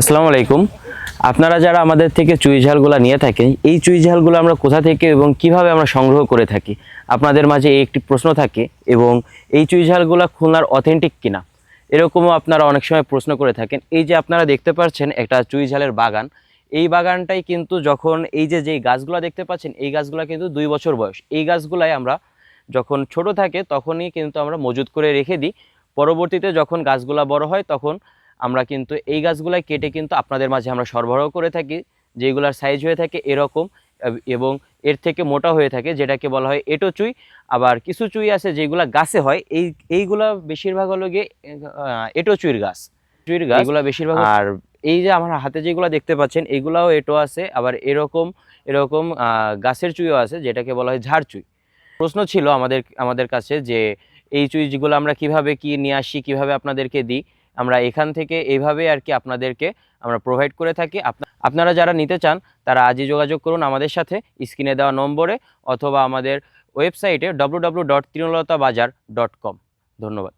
আসসালামু আলাইকুম। আপনারা যারা আমাদের থেকে চুই ঝালগুলো নিয়ে থাকেন, এই চুই ঝালগুলো আমরা কোথা থেকে এবং কীভাবে আমরা সংগ্রহ করে থাকি? আপনাদের মাঝে এই একটি প্রশ্ন থাকে এবং এই চুই ঝালগুলো খুলনার অথেন্টিক কিনা? এরকমও আপনারা অনেক সময় প্রশ্ন করে থাকেন। এই যে আপনারা দেখতে পাচ্ছেন একটা চুই ঝালের বাগান। এই বাগানটাই কিন্তু যখন এই যে যেই গাছগুলো দেখতে পাচ্ছেন, এই গাছগুলো কিন্তু দুই বছর বয়স। এই গাছগুলাই আমরা যখন ছোট থাকে তখনই কিন্তু আমরা মজুত করে রেখে দিই। পরবর্তীতে যখন গাছগুলা বড় হয় তখন আমরা কিন্তু এই গাছগুলাই কেটে কিন্তু আপনাদের মাঝে আমরা সরবরাহ করে থাকি যেগুলার সাইজ হয়ে থাকে এরকম এবং এর থেকে মোটা হয়ে থাকে যেটাকে বলা হয় এটো চুই। আবার কিছু চুই আছে যেগুলা গাছে হয় এই এইগুলা বেশিরভাগ হলো গিয়ে এটো চুইর গাছ। চুইর গাছ এগুলা বেশিরভাগ আর এই যে আমার হাতে যেগুলো দেখতে পাচ্ছেন এগুলাও এটো আছে আবার এরকম এরকম গাছের চুইও আছে যেটাকে বলা হয় ঝাড় চুই। প্রশ্ন ছিল আমাদের আমাদের কাছে যে এই চুইজগুলো আমরা কীভাবে কি নিয়ে আসি কীভাবে আপনাদেরকে দিই আমরা এখান থেকে এভাবে আর কি আপনাদেরকে আমরা প্রোভাইড করে থাকি। আপনারা যারা নিতে চান, তারা আজই যোগাযোগ করুন আমাদের সাথে, স্ক্রিনে দেওয়া নম্বরে অথবা আমাদের ওয়েবসাইটে ডব্লু ডট ধন্যবাদ।